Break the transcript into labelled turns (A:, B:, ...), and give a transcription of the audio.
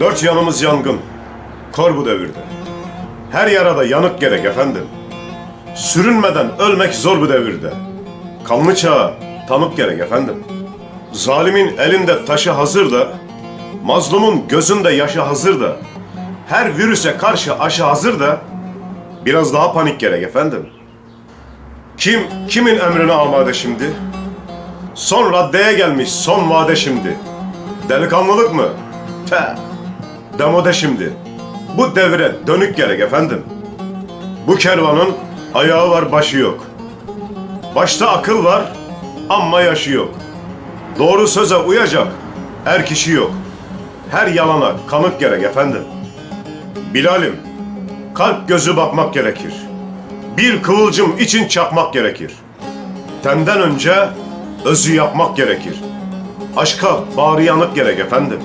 A: Dört yanımız yangın. Kor bu devirde. Her yarada yanık gerek efendim. Sürünmeden ölmek zor bu devirde. Kanlı çağa tanık gerek efendim. Zalimin elinde taşı hazır da, mazlumun gözünde yaşı hazır da, her virüse karşı aşı hazır da, biraz daha panik gerek efendim. Kim, kimin emrine amade şimdi? Son raddeye gelmiş son vade şimdi. Delikanlılık mı? Te. Demode şimdi. Bu devre dönük gerek efendim. Bu kervanın ayağı var başı yok. Başta akıl var ama yaşı yok. Doğru söze uyacak er kişi yok. Her yalana kanık gerek efendim. Bilalim, kalp gözü bakmak gerekir. Bir kıvılcım için çakmak gerekir. Tenden önce özü yapmak gerekir. Aşka bağrı yanık gerek efendim.